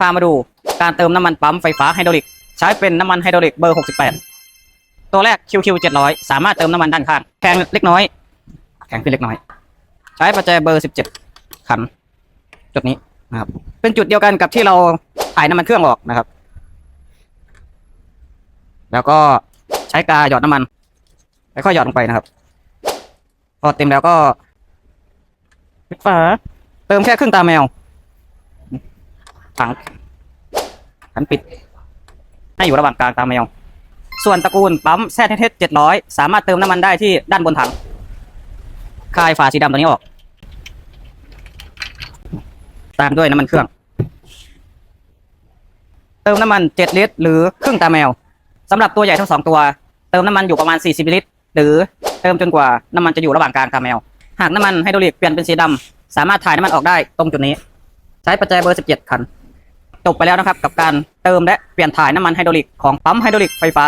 พามาดูการเติมน้ำมันปั๊มไฟฟ้าไฮดรอลิก ใช้เป็นน้ำมันไฮดรอลิกเบอร์ 68 ตัวแรก QQ 700 สามารถเติมน้ำมันด้านข้างแข็งเล็กน้อย แข็งขึ้นเล็กน้อย ใช้ประแจเบอร์ 17 ขัน จุดนี้นะครับ เป็นจุดเดียวกันกับที่เราถ่ายน้ำมันเครื่องออกนะครับ แล้วก็ใช้กาหยอดน้ำมัน แล้วก็หยอดลงไปนะครับ พอเต็มแล้วก็ปิดฝาเติมแค่ครึ่งตาแมว ถังขันปิด ให้อยู่ระหว่างกลางตาแมว ส่วนตระกูลปั๊มแซ่เทสเจ็ดร้อยสามารถเติมน้ำมันได้ที่ด้านบนถังคลายฝาสีดำตัวนี้ออก ตามด้วยน้ำมันเครื่อง เติมน้ำมันเจ็ดลิตร หรือครึ่งตาแมวสำหรับตัวใหญ่ทั้งสองตัว เติมน้ำมันอยู่ประมาณ40มิลลิลิตร หรือเติมจนกว่าน้ำมันจะอยู่ระหว่างกลางตาแมว หากน้ำมันไฮดรอลิกเปลี่ยนเป็นสีดำสามารถถ่ายน้ำมันออกได้ตรงจุดนี้ ใช้ปัจจัยเบอร์ 17 คัน จบไปแล้วนะครับ กับการเติมและเปลี่ยนถ่ายน้ำมันไฮดรอลิกของปั๊มไฮดรอลิกไฟฟ้า